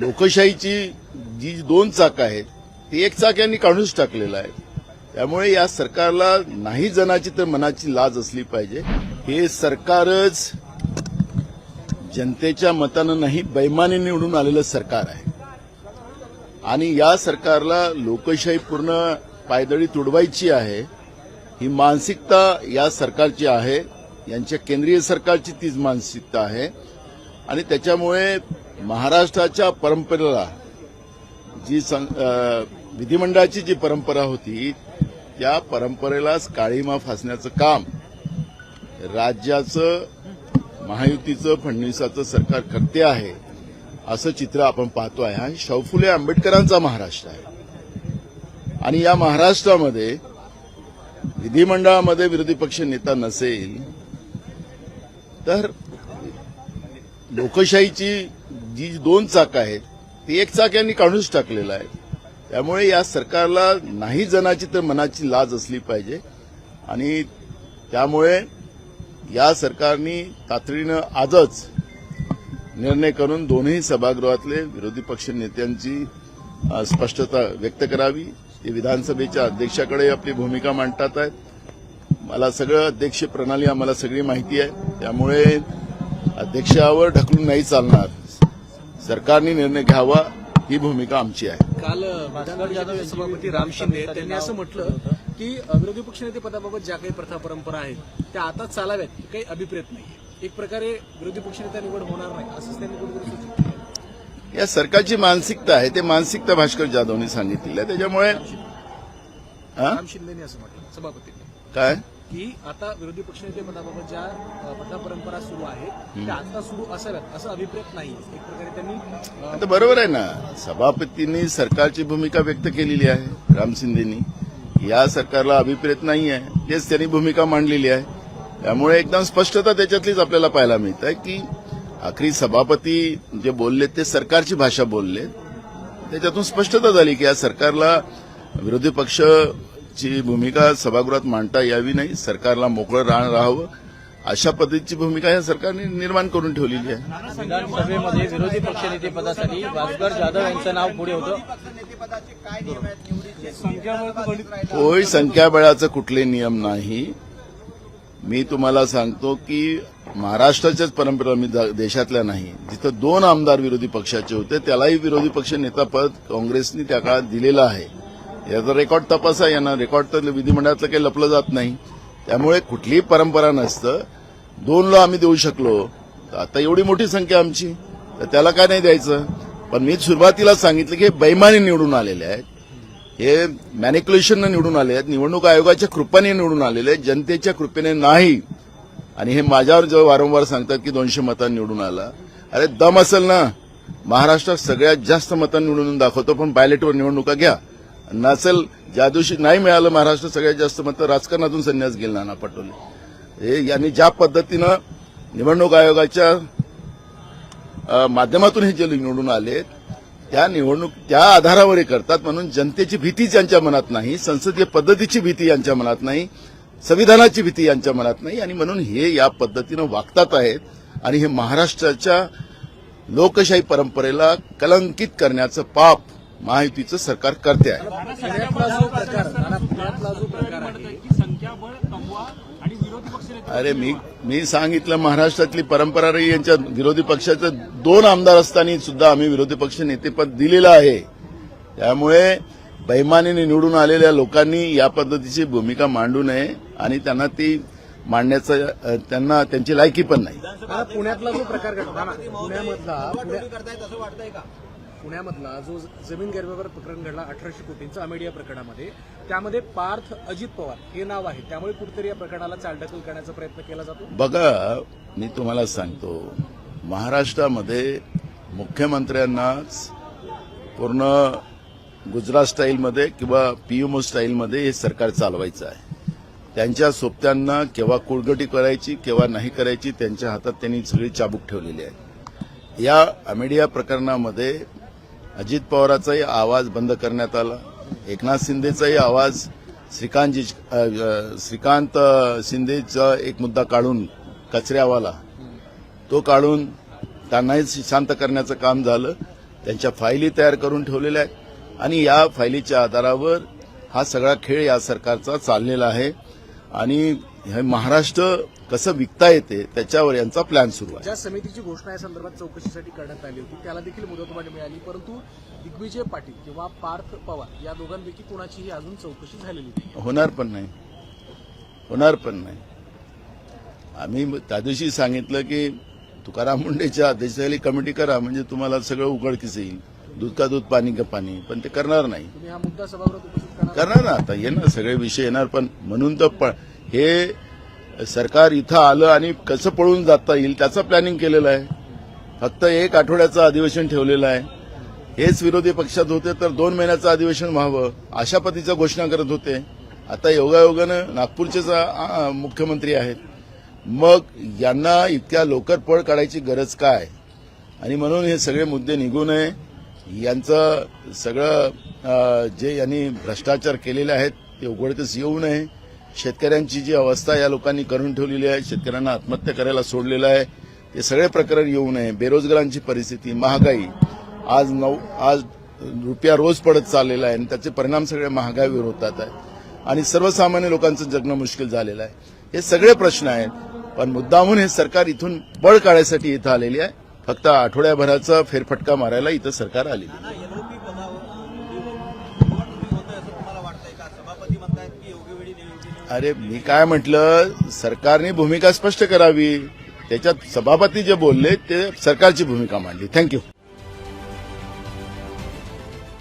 लोकशाहीची जी दोन चाक आहेत ती एक चाक यांनी काढूनच टाकलेलं आहे. त्यामुळे या सरकारला नाही जनाची तर मनाची लाज असली पाहिजे. हे सरकारच जनतेच्या मतानं नाही बैमाने निवडून आलेलं सरकार आहे. आणि या सरकारला लोकशाही पूर्ण पायदळी तुडवायची आहे ही मानसिकता या सरकारची आहे यांच्या केंद्रीय सरकारची तीच मानसिकता आहे. आणि त्याच्यामुळे महाराष्ट्राच्या परंपरेला जी सं- विधिमंडळाची जी परंपरा होती त्या परंपरेलाच काळीमा फासण्याचं काम राज्याचं महायुतीचं फडणवीसाचं सरकार करते आहे असं चित्र आपण पाहतो आहे हा शौफुले आंबेडकरांचा महाराष्ट्र आहे. आणि या महाराष्ट्रामध्ये विधिमंडळामध्ये विरोधी पक्ष नेता नसेल तर लोकशाहीची जी दोन चाक आहेत ती एक चाक यांनी काढूनच टाकलेलं आहे. त्यामुळे या सरकारला नाही जनाची तर मनाची लाज असली पाहिजे. आणि त्यामुळे या सरकारने तातडीनं आजच निर्णय करून दोन्ही सभागृहातले विरोधी पक्ष नेत्यांची स्पष्टता व्यक्त करावी. ते विधानसभेच्या अध्यक्षाकडे आपली भूमिका मांडतात आहेत. मला सगळं अध्यक्ष प्रणाली आम्हाला सगळी माहिती आहे. त्यामुळे अध्यक्षावर ढकलून नाही चालणार. सरकारने निर्णय घ्यावा ही भूमिका आमची आहे. काल विधान परिषदेचे सभापती राम शिंदे त्यांनी असं म्हटलं की विरोधी पक्षनेते पदाबाबत ज्या काही प्रथा परंपरा आहेत त्या आता चालाव्यात काही अभिप्रेत नाही. एक प्रकारे विरोधी पक्षनेता निवड होणार नाही असंच त्यांनी कुठेतरी या सरकारची मानसिकता आहे ते मानसिकता भास्कर जाधवनी सांगितलेली आहे. त्याच्यामुळे? राम शिंदेनी असं म्हटलं सभापतींनी. काय? की आता विरोधी पक्षनेते पदाबाबत ज्या प्रथा परंपरा सुरू आहेत त्या आता सुरू असाव्यात असं अभिप्रेत नाही एक प्रकारे त्यांनी आता बरोबर आहे ना. सभापतींनी सरकारची भूमिका व्यक्त केलेली आहे राम शिंदेनी. या सरकारला अभिप्रेत नाही आहे तेच त्यांनी भूमिका मांडलेली आहे. त्यामुळे एकदम स्पष्टता त्याच्यातलीच आपल्याला पाहायला मिळत आहे की आखरी सभापती जे बोलले ते सरकारची भाषा बोलले त्याच्यातून स्पष्टता झाली की या सरकारला विरोधी पक्षची भूमिका सभागृहात मांडता यावी नाही सरकारला मोकळं राहणं राहावं अशा पद्धतीची भूमिका या सरकारने निर्माण करून ठेवलेली आहे. विधानसभेमध्ये विरोधी पक्षनेतेपदासाठी भास्कर जाधव यांचं नाव पुढे होतं. होय संख्याबळाचं कुठले नियम नाही. मी तुम्हाला सांगतो की महाराष्ट्राच्याच परंपरा मी देशातल्या नाही. जिथं दोन आमदार विरोधी पक्षाचे होते त्यालाही विरोधी पक्ष नेतापद काँग्रेसने त्या काळात दिलेलं आहे. याचा रेकॉर्ड तपासा यांना रेकॉर्ड तर विधिमंडळातलं काही लपलं जात नाही. त्यामुळे कुठलीही परंपरा नसतं. दोनला आम्ही देऊ शकलो. तर आता एवढी मोठी संख्या आमची. तर त्याला काय नाही द्यायचं. पण मी सुरुवातीला सांगितलं की हे बैमानी निवडून आलेले आहेत. हे मॅनिक्युलेशननं निवडून आले आहेत. निवडणूक आयोगाच्या कृपेने निवडून आलेले आहेत. जनतेच्या कृपेने नाही. आणि हे माझ्यावर जेव्हा वारंवार सांगतात की दोनशे मतांनी निवडून आला. अरे दम असेल ना. महाराष्ट्रात सगळ्यात जास्त मतांनी निवडून दाखवतो पण बायलेटवर निवडणुका घ्या. नसेल ज्या दिवशी नाही मिळालं महाराष्ट्र सगळ्यात जास्त मतं राजकारणातून संन्यास घेईल नाना पटोले. हे यांनी ज्या पद्धतीनं निवडणूक आयोगाच्या माध्यमातून हे जे निवडून आले त्या निवडणूक त्या आधारावर हे करतात. म्हणून जनतेची भीतीच यांच्या मनात नाही संसदीय पद्धतीची भीती यांच्या मनात नाही संविधानाची भीती यांच्या मनात नाही. आणि म्हणून हे या पद्धतीनं वागतात आहेत आणि हे महाराष्ट्राच्या लोकशाही परंपरेला कलंकित करण्याचं पाप महायुतीचं सरकार करते आहे. अरे मी मी सांगितलं महाराष्ट्रातली परंपरा रही यांच्या विरोधी पक्षाचं दोन आमदार असताना सुद्धा आम्ही विरोधी पक्ष नेतेपद दिलेलं आहे. त्यामुळे बैमानीने निवडून आलेल्या लोकांनी या पद्धतीची भूमिका मांडू नये आणि त्यांना ती मांडण्याचं त्यांना त्यांची लायकी पण नाही. पुण्यातला जो प्रकार घडला पुण्यामधला पुण्यामधला जो जमीन गैरव्यवहार प्रकरण घडला अठराशे कोटींचा अमेडिया प्रकरणामध्ये त्यामध्ये पार्थ अजित पवार हे नाव आहे. त्यामुळे कुठेतरी या प्रकरणाला चालढकल करण्याचा प्रयत्न केला जातो? बघा मी तुम्हाला सांगतो महाराष्ट्रामध्ये मुख्यमंत्र्यांनाच पूर्ण गुजरात स्टाईलमध्ये किंवा पीएमओ स्टाईलमध्ये हे सरकार चालवायचं आहे. त्यांच्या सोबत्यांना केव्हा कुळगटी करायची केव्हा नाही करायची त्यांच्या हातात त्यांनी सगळी चाबूक ठेवलेली आहे. या अमेडिया प्रकरणामध्ये अजित पवाराचाही आवाज बंद करण्यात आला. एकनाथ शिंदेचाही आवाज श्रीकांतजी श्रीकांत शिंदेचा एक मुद्दा काढून कचऱ्यावाला. तो काढून त्यांनाही शांत करण्याचं काम झालं. त्यांच्या फायली तयार करून ठेवलेल्या आहेत. आणि या फायलीच्या आधारावर हा सगळा खेळ या सरकारचा चाललेला आहे. आणि हे महाराष्ट्र कसं विकता येते त्याच्यावर यांचा प्लॅन सुरू आहे. ज्या समितीची घोषणा या संदर्भात चौकशीसाठी करण्यात आली होती त्याला देखील मुदतवाढ मिळाली परंतु दिग्विजय पाटील किंवा पार्थ पवार या दोघांपैकी कुणाचीही अजून चौकशी झालेली नाही. होणार पण नाही. होणार पण नाही. आम्ही त्या दिवशी सांगितलं की तुकाराम मुंडेच्या अध्यक्षतेखाली कमिटी करा म्हणजे तुम्हाला सगळं उघडकीस येईल दूध का दूध पाणी का पाणी. पण ते करणार नाही. तुम्ही हा मुद्दा सभागृहात उपस्थित करणार ना आता येणार सगळे विषय येणार पण म्हणून तर हे सरकार इथं आलं आणि कसं पळून जाता येईल त्याचं प्लॅनिंग केलेलं आहे. फक्त एक आठवड्याचं अधिवेशन ठेवलेलं आहे. हेच विरोधी पक्षात होते तर दोन महिन्याचं अधिवेशन व्हावं अशा पद्धतीच्या घोषणा करत होते. आता योगायोगानं नागपूरचेच मुख्यमंत्री आहेत. मग यांना इतक्या लवकर पळ काढायची गरज काय? आणि म्हणून हे सगळे मुद्दे निघू नये यांचं सगळं जे यांनी भ्रष्टाचार केलेले आहेत ते उघडकीस येऊ नये. शेतकऱ्यांची जी अवस्था या लोकांनी करून ठेवलेली आहे शेतकऱ्यांना आत्महत्या करायला सोडलेलं आहे ते सगळे प्रकरण येऊ नये. बेरोजगारांची परिस्थिती महागाई. आज नऊ आज रुपया रोज पडत चाललेला आहे आणि त्याचे परिणाम सगळे महागाईवर होतात आहे. आणि सर्वसामान्य लोकांचं जगणं मुश्किल झालेलं आहे. हे सगळे प्रश्न आहेत. पण मुद्दामून हे सरकार इथून बळ काढायसाठी इथं आलेली आहे. फक्त आठवड्याभराचा फेरफटका मारायला इथं सरकार आलेली आहे. अरे मी काय म्हटलं? सरकारने भूमिका स्पष्ट करावी. त्याच्यात सभापती जे बोलले ते सरकारची भूमिका मांडली. थँक्यू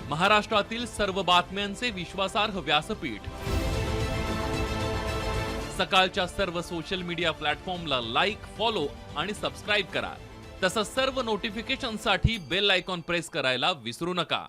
महाराष्ट्रातील सर्व बातम्यांचे विश्वासार्ह व्यासपीठ. सकाळच्या सर्व सोशल मीडिया प्लॅटफॉर्मला लाईक फॉलो आणि सबस्क्राईब करा. तसंच सर्व नोटिफिकेशनसाठी बेल आयकॉन प्रेस करायला विसरू नका.